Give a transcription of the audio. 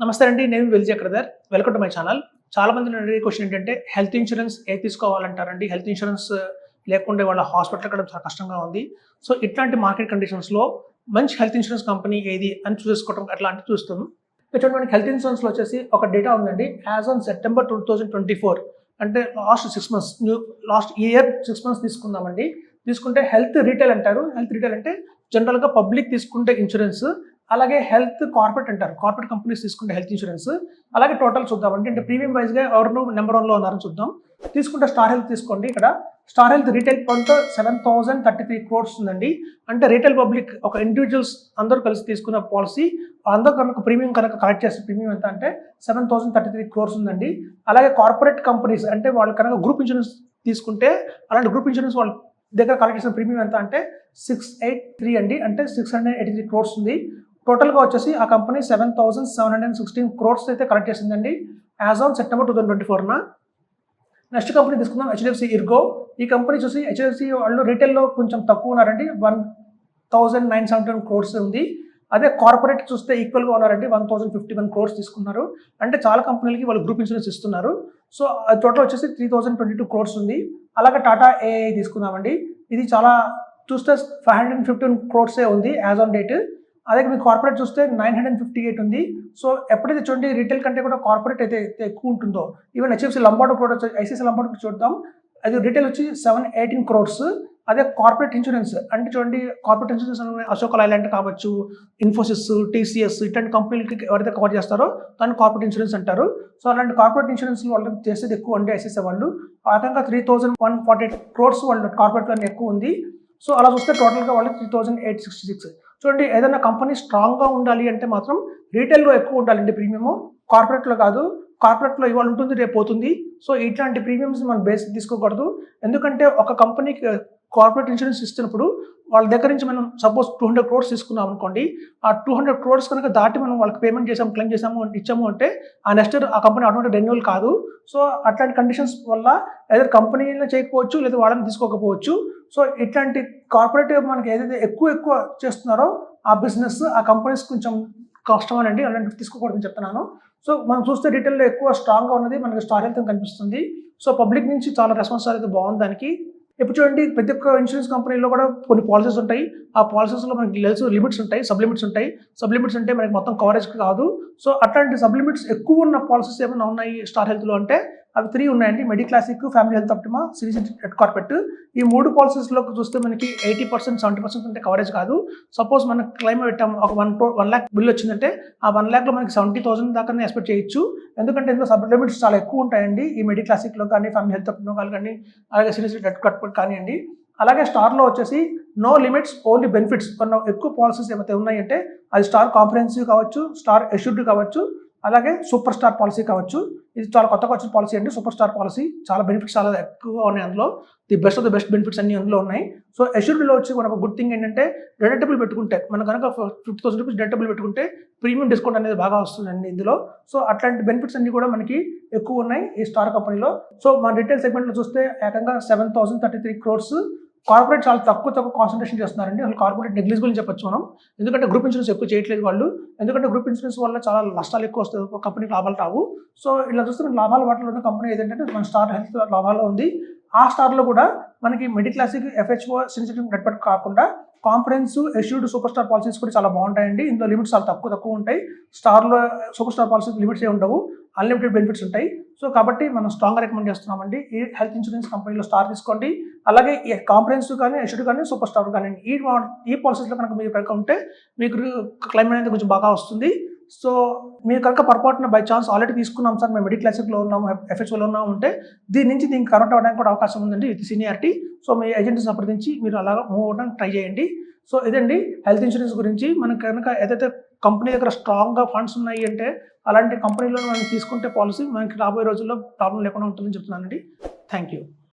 నమస్తే అండి నేను విజయక్రదర్ వెల్కమ్ టు మై ఛానల్ చాలా మంది అడిగే క్వశ్చన్ ఏంటంటే హెల్త్ ఇన్సూరెన్స్ ఏ తీసుకోవాలంటారండి? హెల్త్ ఇన్సూరెన్స్ లేకుండా వాళ్ళ హాస్పిటల్ కట్టడం చాలా కష్టంగా ఉంది. సో ఇట్లాంటి మార్కెట్ కండిషన్స్లో మంచి హెల్త్ ఇన్సూరెన్స్ కంపెనీ ఏది అని చూసుకోవడం అట్లాంటివి అంటే ఇక్కడ చూడండి మనకి హెల్త్ ఇన్సూరెన్స్లో వచ్చేసి ఒక డేటా ఉందండి. As on September two thousand twenty four అంటే last six months new last year six months తీసుకుందామండి. తీసుకుంటే హెల్త్ రీటైల్ అంటారు. హెల్త్ రీటైల్ అంటే జనరల్గా పబ్లిక్ తీసుకుంటే ఇన్సూరెన్స్ అలాగే హెల్త్ కార్పొరేట్ అంటారు. కార్పొరేట్ కంపెనీస్ తీసుకుంటే హెల్త్ ఇన్సూరెన్స్. అలాగే టోటల్ చూద్దాం. అంటే ప్రీమియం వైజ్గా ఎవరు నెంబర్ వన్లో ఉన్నారని చూద్దాం. తీసుకుంటే స్టార్ హెల్త్ తీసుకోండి. ఇక్కడ స్టార్ హెల్త్ రీటైల్ పంట seven thousand thirty three crores ఉందండి. అంటే రీటైల్ పబ్లిక్ ఒక ఇండివిజువల్స్ అందరూ కలిసి తీసుకున్న పాలసీ. అందరూ కనుక ప్రీమియం కనుక కలెక్ట్ చేసే ప్రీమియం ఎంత అంటే seven thousand thirty three crores ఉందండి. అలాగే కార్పొరేట్ కంపెనీస్ అంటే వాళ్ళు కనుక గ్రూప్ ఇన్సూరెన్స్ తీసుకుంటే అలాంటి గ్రూప్ ఇన్సూరెన్స్ వాళ్ళు దగ్గర కలెక్ట్ చేసిన ప్రీమియం ఎంత అంటే సిక్స్ ఎయిట్ త్రీ అండి. అంటే six hundred eighty three crores ఉంది. టోటల్గా వచ్చేసి ఆ company seven thousand seven hundred sixteen crores అయితే కలెక్ట్ చేసిందండి. As on September two thousand twenty ఫోర్న next company తీసుకుందాం హెచ్డిఎఫ్సి ఇర్గో ఈ కంపెనీ చూసి హెచ్డిఎఫ్సి వాళ్ళు రీటైల్లో కొంచెం తక్కువ ఉన్నారండి. One thousand nine seventy crores ఉంది. అదే కార్పొరేట్ చూస్తే ఈక్వల్గా ఉన్నారండి. One thousand fifty one crores తీసుకున్నారు. అంటే చాలా కంపెనీలకి వాళ్ళు గ్రూప్ ఇన్సూరెన్స్ ఇస్తున్నారు. సో టోటల్ వచ్చేసి three thousand twenty two crores ఉంది. అలాగే టాటా ఏఐ తీసుకుందామండి. ఇది చాలా చూస్తే ఫైవ్ హండ్రెడ్ ఫిఫ్టీన్ క్రోర్సే ఉంది యాజ్ ఆన్ డేట్ అదే మీ కార్పొరేట్ చూస్తే నైన్ హండ్రెడ్ ఫిఫ్టీ ఎయిట్ ఉంది. సో ఎప్పుడైతే చూడండి రీటైల్ కంటే కూడా కార్పొరేట్ అయితే ఎక్కువ ఉంటుందో ఈవెన్ హెచ్ఎఫ్సి లంబాడు కూడా ఐసీసీ లంబాడో చూద్దాం. అది రీటైల్ వచ్చి సెవెన్ ఎయిటీన్ క్రోర్స్ అదే కార్పొరేట్ ఇన్సూరెన్స్ అంటే చూడండి కార్పొరేట్ ఇన్సూరెన్స్ అశోక్ లైలాండ్ కావచ్చు ఇన్ఫోసిస్ టీసీఎస్ ఇట్లాంటి కంపెనీలకి ఎవరైతే కవర్ చేస్తారో దాన్ని కార్పొరేట్ ఇన్సూరెన్స్ అంటారు. సో అలాంటి కార్పొరేట్ ఇన్సూరెన్స్ వాళ్ళు చేసేది ఎక్కువ అండి ఐసీసీ వాళ్ళు. ఆ రకంగా three thousand one forty eight crores వాళ్ళు కార్పొరేట్లో ఎక్కువ ఉంది. సో అలా చూస్తే టోటల్గా వాళ్ళు three thousand eight sixty six చూడండి ఏదైనా కంపెనీ స్ట్రాంగ్గా ఉండాలి అంటే మాత్రం రీటైల్లో ఎక్కువ ఉండాలండి ప్రీమియము కార్పొరేట్లో కాదు కార్పొరేట్లో ఇవాళ ఉంటుంది రేపు పోతుంది. సో ఇట్లాంటి ప్రీమియమ్స్ మనం బేస్ తీసుకోకూడదు. ఎందుకంటే ఒక కంపెనీకి కార్పొరేట్ ఇన్సూరెన్స్ ఇస్తున్నప్పుడు వాళ్ళ దగ్గర నుంచి మనం సపోజ్ టూ హండ్రెడ్ క్రోర్స్ తీసుకున్నాం అనుకోండి ఆ టూ హండ్రెడ్ క్రోర్స్ కనుక దాటి మనం వాళ్ళకి పేమెంట్ చేసాము క్లెయిమ్ చేసాము ఇచ్చాము అంటే ఆ నెక్స్ట్ ఇయర్ ఆ కంపెనీ ఆటోమేటిక్ రెన్యువల్ కాదు. సో అట్లాంటి కండిషన్స్ వల్ల ఏదో కంపెనీలో చేయకపోవచ్చు లేదా వాళ్ళని తీసుకోకపోవచ్చు. సో ఇట్లాంటి కార్పొరేట్ మనకి ఏదైతే ఎక్కువ ఎక్కువ చేస్తున్నారో ఆ బిజినెస్ ఆ కంపెనీస్ కొంచెం కష్టమేనండి అలాంటివి తీసుకోకూడదని చెప్తున్నాను. సో మనం చూస్తే డీటెయిల్లో ఎక్కువ స్ట్రాంగ్గా ఉన్నది మనకి స్టార్ హెల్త్ కనిపిస్తుంది. సో పబ్లిక్ నుంచి చాలా రెస్పాన్స్ అయితే బాగుంది దానికి. ఇప్పుడు చూడండి ప్రతి ఒక్క ఇన్సూరెన్స్ కంపెనీలో కూడా కొన్ని పాలసీస్ ఉంటాయి. ఆ పాలసీస్లో మనకి తెలుసు లిమిట్స్ ఉంటాయి సబ్ లిమిట్స్ ఉంటాయి. సబ్ లిమిట్స్ అంటే మనకి మొత్తం కవరేజ్ కాదు. సో అట్లాంటి సబ్ లిమిట్స్ ఎక్కువ ఉన్న పాలసీస్ ఏమైనా ఉన్నాయి స్టార్ హెల్త్లో అంటే? అవి త్రీ ఉన్నాయండి. Medi Classic Family Health Optima series Red Carpet ఈ మూడు పాలసీస్లో చూస్తే మనకి ఎయిటీ పర్సెంట్ సెవెంటీ పర్సెంట్ అంటే కవరేజ్ కాదు. సపోజ్ మనం క్లైమ్ పెట్టాం ఒక వన్ వన్ ల్యాక్ బిల్ వచ్చిందంటే ఆ వన్ ల్యాక్లో మనకి సెవెంటీ థౌసండ్ దాకానే ఎక్స్పెక్ట్ చేయొచ్చు. ఎందుకంటే ఇందులో సబ్ లిమిట్స్ చాలా ఎక్కువ ఉంటాయండి. ఈ మెడి క్లాసిక్లో కానీ ఫ్యామిలీ హెల్త్ ఆప్టిమా కానీ అలాగే సిరీస్ హెడ్ కార్పెట్ కానివ్వండి. అలాగే స్టార్లో వచ్చేసి నో లిమిట్స్ ఓన్లీ బెనిఫిట్స్ కొన్ని ఎక్కువ పాలసీస్ ఏమైతే ఉన్నాయంటే అది స్టార్ కాంప్రహెన్సివ్ కావచ్చు స్టార్ ఎష్యూర్డ్ కావచ్చు. అలాగే సూపర్ స్టార్ పాలసీ కావచ్చు. ఇది చాలా కొత్తగా వచ్చిన పాలసీ అండి. సూపర్ స్టార్ పాలసీ చాలా బెనిఫిట్స్ చాలా ఎక్కువగా ఉన్నాయి అందులో. The best of the best benefits అన్ని అందులో ఉన్నాయి. సో అష్యూర్డ్లో వచ్చి మనకు గుడ్ థింగ్ ఏంటంటే డెడక్టబుల్ పెట్టుకుంటే మనం కనుక ఫిఫ్టీ థౌసండ్ రూపీస్ డెడక్టబుల్ పెట్టుకుంటే ప్రీమియం డిస్కౌంట్ అనేది బాగా వస్తుందండి ఇందులో. సో అట్లాంటి బెనిఫిట్స్ అన్ని కూడా మనకి ఎక్కువ ఉన్నాయి ఈ స్టార్ కంపెనీలో. సో మన రిటైల్ సెగ్మెంట్లో చూస్తే ఏకంగా seven thousand thirty three crores corporate చాలా తక్కువ తక్కువ కాన్సన్ట్రేషన్ చేస్తున్నారండి. అసలు కార్పొరేట్ నెగ్లిజిబుల్ అని చెప్పొచ్చు మనం. ఎందుకంటే గ్రూప్ ఇన్సూరెన్స్ ఎక్కువ చేయట్లేదు వాళ్ళు. ఎందుకంటే గ్రూప్ ఇన్సూరెన్స్ వల్ల చాలా నష్టాలు ఎక్కువ వస్తాయి. ఒక కంపెనీకి లాభాలు రావు. సో ఇలా చూస్తే లాభాల వాటిలో ఉన్న కంపెనీ ఏదంటే మన స్టార్ హెల్త్ లాభాల్లో ఉంది. ఆ స్టార్లో కూడా మనకి middle classic F H O sensitive network కాకుండా conference assured super star policies కూడా చాలా బాగుంటాయండి. ఇందులో లిమిట్స్ చాలా తక్కువ తక్కువ ఉంటాయి. స్టార్లో సూపర్ స్టార్ పాలసీ లిమిట్స్ ఏ ఉండవు. అన్లిమిటెడ్ బెనిఫిట్స్ ఉంటాయి. సో కాబట్టి మనం స్ట్రాంగ్గా రికమెండ్ చేస్తున్నామండి. ఈ హెల్త్ ఇన్సూరెన్స్ కంపెనీలో స్టార్ తీసుకోండి. అలాగే ఈ కాంప్రహెన్సివ్ కానీ ఎష్యూడ్ కానీ సూపర్ స్టార్ కానీ ఈ ఈ పాలసీస్లో కనుక మీరు కనుక ఉంటే మీకు క్లైమ్ అనేది కొంచెం బాగా వస్తుంది. సో మీరు కనుక పొరపాటున బై ఛాన్స్ ఆల్రెడీ తీసుకున్నాం సార్ మేము మిడిల్ క్లాసిక్లో ఉన్నాము ఎఫ్ఎస్ఓలో ఉన్నాము ఉంటే దీని నుంచి దీనికి కనెక్ట్ అవ్వడానికి కూడా అవకాశం ఉందండి విత్ సీనియారిటీ సో మీ ఏజెంట్ని సంప్రదించి మీరు అలా మూవ్ అవ్వడానికి ట్రై చేయండి. సో ఇదండి హెల్త్ ఇన్సూరెన్స్ గురించి. మనకు కనుక ఏదైతే కంపెనీ దగ్గర స్ట్రాంగ్గా ఫండ్స్ ఉన్నాయి అంటే అలాంటి కంపెనీలో మనం తీసుకుంటే పాలసీ మనకి రాబోయే రోజుల్లో ప్రాబ్లం లేకుండా ఉంటుందని చెప్తున్నానండి. Thank you